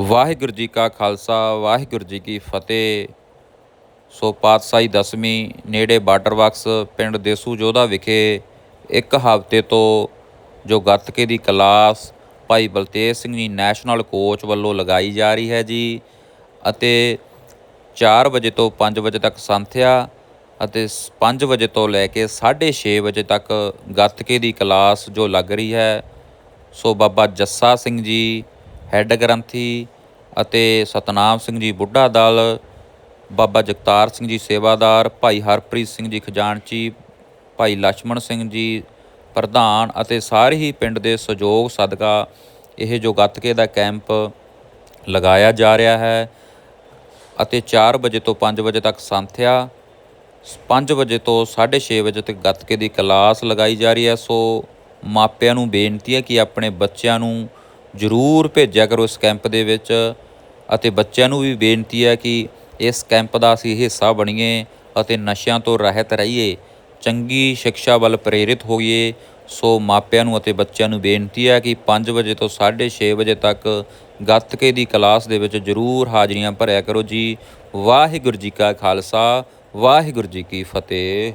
ਵਾਹਿਗੁਰੂ ਜੀ ਕਾ ਖਾਲਸਾ, ਵਾਹਿਗੁਰੂ ਜੀ ਕੀ ਫਤਿਹ। ਸੋ ਪਾਤਸ਼ਾਹੀ ਦਸਵੀਂ ਨੇੜੇ ਬਾਰਡਰ ਬਾਕਸ ਪਿੰਡ ਦੇਸੂ ਜੋਧਾ ਵਿਖੇ ਇੱਕ ਹਫ਼ਤੇ ਤੋਂ ਜੋ ਗੱਤਕੇ ਦੀ ਕਲਾਸ ਭਾਈ ਬਲਤੇਜ ਸਿੰਘ ਜੀ ਨੈਸ਼ਨਲ ਕੋਚ ਵੱਲੋਂ ਲਗਾਈ ਜਾ ਰਹੀ ਹੈ ਜੀ ਅਤੇ 4 ਵਜੇ ਤੋਂ 5 ਵਜੇ ਤੱਕ ਸੰਥਿਆ ਅਤੇ 5 ਵਜੇ ਤੋਂ ਲੈ ਕੇ 6:30 ਵਜੇ ਤੱਕ ਗੱਤਕੇ ਦੀ ਕਲਾਸ ਜੋ ਲੱਗ ਰਹੀ ਹੈ। ਸੋ ਬਾਬਾ ਜੱਸਾ ਸਿੰਘ ਜੀ ਹੈੱਡ ਗ੍ਰੰਥੀ ਅਤੇ ਸਤਨਾਮ ਸਿੰਘ ਜੀ ਬੁੱਢਾ ਦਲ, ਬਾਬਾ ਜਗਤਾਰ ਸਿੰਘ ਜੀ ਸੇਵਾਦਾਰ, ਭਾਈ ਹਰਪ੍ਰੀਤ ਸਿੰਘ ਜੀ ਖਜ਼ਾਨਚੀ, ਭਾਈ ਲక్ష్మణ ਸਿੰਘ ਜੀ ਪ੍ਰਧਾਨ ਅਤੇ ਸਾਰੇ ਹੀ ਪਿੰਡ ਦੇ ਸਹਿਯੋਗ ਸਦਕਾ ਇਹ ਜੋ ਗੱਤਕੇ ਦਾ ਕੈਂਪ ਲਗਾਇਆ ਜਾ ਰਿਹਾ ਹੈ ਅਤੇ 4 ਵਜੇ ਤੋਂ 5 ਵਜੇ ਤੱਕ ਸੰਥਿਆ 5 ਵਜੇ ਤੋਂ 6:30 ਵਜੇ ਤੱਕ ਗੱਤਕੇ ਦੀ ਕਲਾਸ ਲਗਾਈ ਜਾ ਰਹੀ ਹੈ। ਸੋ ਮਾਪਿਆਂ ਨੂੰ ਬੇਨਤੀ ਹੈ ਕਿ ਆਪਣੇ ਬੱਚਿਆਂ ਨੂੰ ਜ਼ਰੂਰ ਭੇਜਿਆ ਕਰੋ ਇਸ ਕੈਂਪ ਦੇ ਵਿੱਚ ਅਤੇ ਬੱਚਿਆਂ ਨੂੰ ਵੀ ਬੇਨਤੀ ਹੈ ਕਿ ਇਸ ਕੈਂਪ ਦਾ ਅਸੀਂ ਹਿੱਸਾ ਬਣੀਏ ਅਤੇ ਨਸ਼ਿਆਂ ਤੋਂ ਰਹਿਤ ਰਹੀਏ, ਚੰਗੀ ਸਿੱਖਿਆ ਵੱਲ ਪ੍ਰੇਰਿਤ ਹੋਈਏ। ਸੋ ਮਾਪਿਆਂ ਨੂੰ ਅਤੇ ਬੱਚਿਆਂ ਨੂੰ ਬੇਨਤੀ ਹੈ ਕਿ 5 ਵਜੇ ਤੋਂ 6:30 ਵਜੇ ਤੱਕ ਗੱਤਕੇ ਦੀ ਕਲਾਸ ਦੇ ਵਿੱਚ ਜ਼ਰੂਰ ਹਾਜ਼ਰੀਆਂ ਭਰਿਆ ਕਰੋ ਜੀ। ਵਾਹਿਗੁਰੂ ਜੀ ਕਾ ਖਾਲਸਾ, ਵਾਹਿਗੁਰੂ ਜੀ ਕੀ ਫਤਿਹ।